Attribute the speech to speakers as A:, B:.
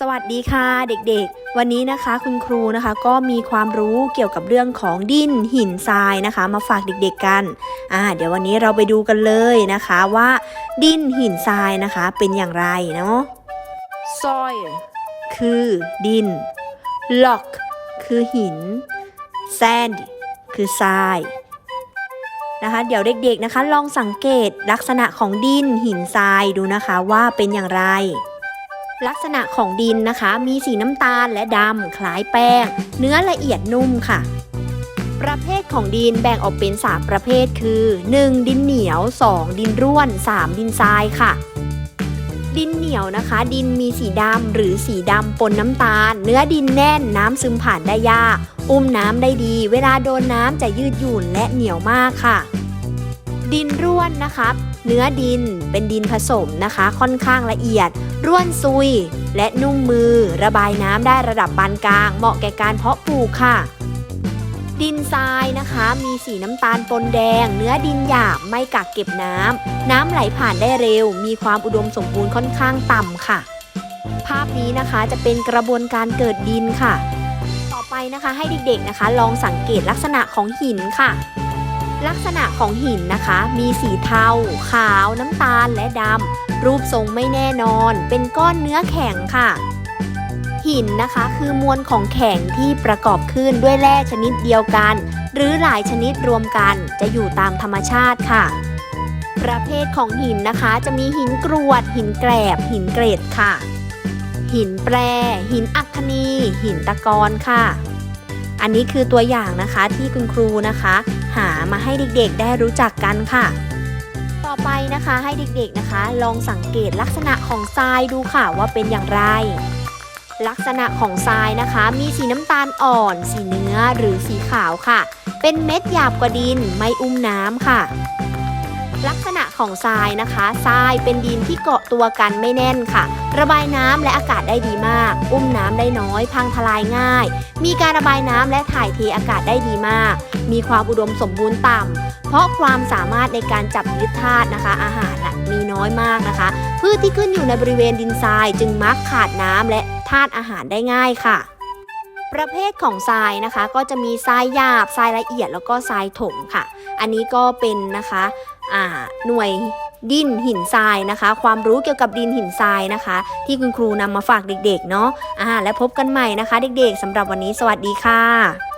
A: สวัสดีค่ะเด็กๆ วันนี้นะคะคุณครูนะคะก็มีความรู้เกี่ยวกับเรื่องของดินหินทรายนะคะ มาฝากเด็กๆกันอ่าเดี๋ยววันนี้เราไปดูกันเลยนะคะว่าดินหินทรายนะคะเป็นอย่างไรเนาะ soil คือดิน rock คือหิน sand คือทรายนะคะเดี๋ยวเด็กๆนะคะลองสังเกตลักษณะของดินหินทรายดูนะคะว่าเป็นอย่างไร ลักษณะของดินนะคะ มีสีน้ำตาลและดำคล้ายแป้ง เนื้อละเอียดนุ่มค่ะ ประเภทของดินแบ่งออกเป็น 3 ประเภทคือ 1. ดินเหนียว 2. ดินร่วน 3. ดินทรายค่ะ ดินเหนียวนะคะ ดินมีสีดำหรือสีดำปนน้ำตาล เนื้อดินแน่นน้ำซึมผ่านได้ยาก อุ้มน้ำได้ดี เวลาโดนน้ำจะยืดหยุ่นและเหนียวมากค่ะ ดินร่วนนะคะเนื้อดินเป็นดินผสมนะคะ ค่อนข้างละเอียด ร่วนซุย และนุ่มมือ ระบายน้ำได้ระดับปานกลาง เหมาะแก่การเพาะปลูกค่ะ ดินทรายนะคะ มีสีน้ำตาลปนแดง เนื้อดินหยาบไม่กักเก็บน้ำน้ำไหลผ่านได้เร็ว มีความอุดมสมบูรณ์ค่อนข้างต่ำค่ะ ภาพนี้นะคะจะเป็นกระบวนการเกิดดินค่ะ ต่อไปนะคะให้เด็กๆนะคะ ลองสังเกตลักษณะของหินค่ะ ลักษณะของหินนะคะ มีสีเทา ขาว น้ำตาลและดำ รูปทรงไม่แน่นอน เป็นก้อนเนื้อแข็งค่ะ หินนะคะคือมวลของแข็งที่ประกอบขึ้นด้วยแร่ชนิดเดียวกัน หรือหลายชนิดรวมกันจะอยู่ตามธรรมชาติค่ะ ประเภทของหินนะคะ จะมีหินกรวด หินแกรบ หินเกรดค่ะ หินแปร หินอัคนี หินตะกอนค่ะอันนี้คือตัวอย่างนะคะที่คุณครูนะคะ หามาให้เด็กๆได้รู้จักกันค่ะ ต่อไปนะคะให้เด็กๆนะคะ ลองสังเกตลักษณะของทรายดูค่ะว่าเป็นอย่างไร ลักษณะของทรายนะคะ มีสีน้ำตาลอ่อน สีเนื้อหรือสีขาวค่ะ เป็นเม็ดหยาบกว่าดินไม่อุ้มน้ำค่ะ ลักษณะของทรายนะคะทรายเป็นดินที่เกาะตัวกันไม่แน่นค่ะ ระบายน้ำและอากาศได้ดีมาก อุ้มน้ำได้น้อย พังทลายง่าย มีการระบายน้ำและถ่ายเทอากาศได้ดีมาก มีความอุดมสมบูรณ์ต่ำเพราะความสามารถในการจับยึดธาตุนะคะ อาหารมีน้อยมากนะคะ พืชที่ขึ้นอยู่ในบริเวณดินทรายจึงมักขาดน้ำและธาตุอาหารได้ง่ายค่ะประเภทของทรายนะคะก็จะมีทรายหยาบทรายละเอียดแล้วก็ทรายถมค่ะ อันนี้ก็เป็นนะคะ หน่วยดินหินทรายนะคะ ความรู้เกี่ยวกับดินหินทรายนะคะ ที่คุณครูนำมาฝากเด็กๆเนาะอ่าและพบกันใหม่นะคะ เด็กๆสำหรับวันนี้สวัสดีค่ะ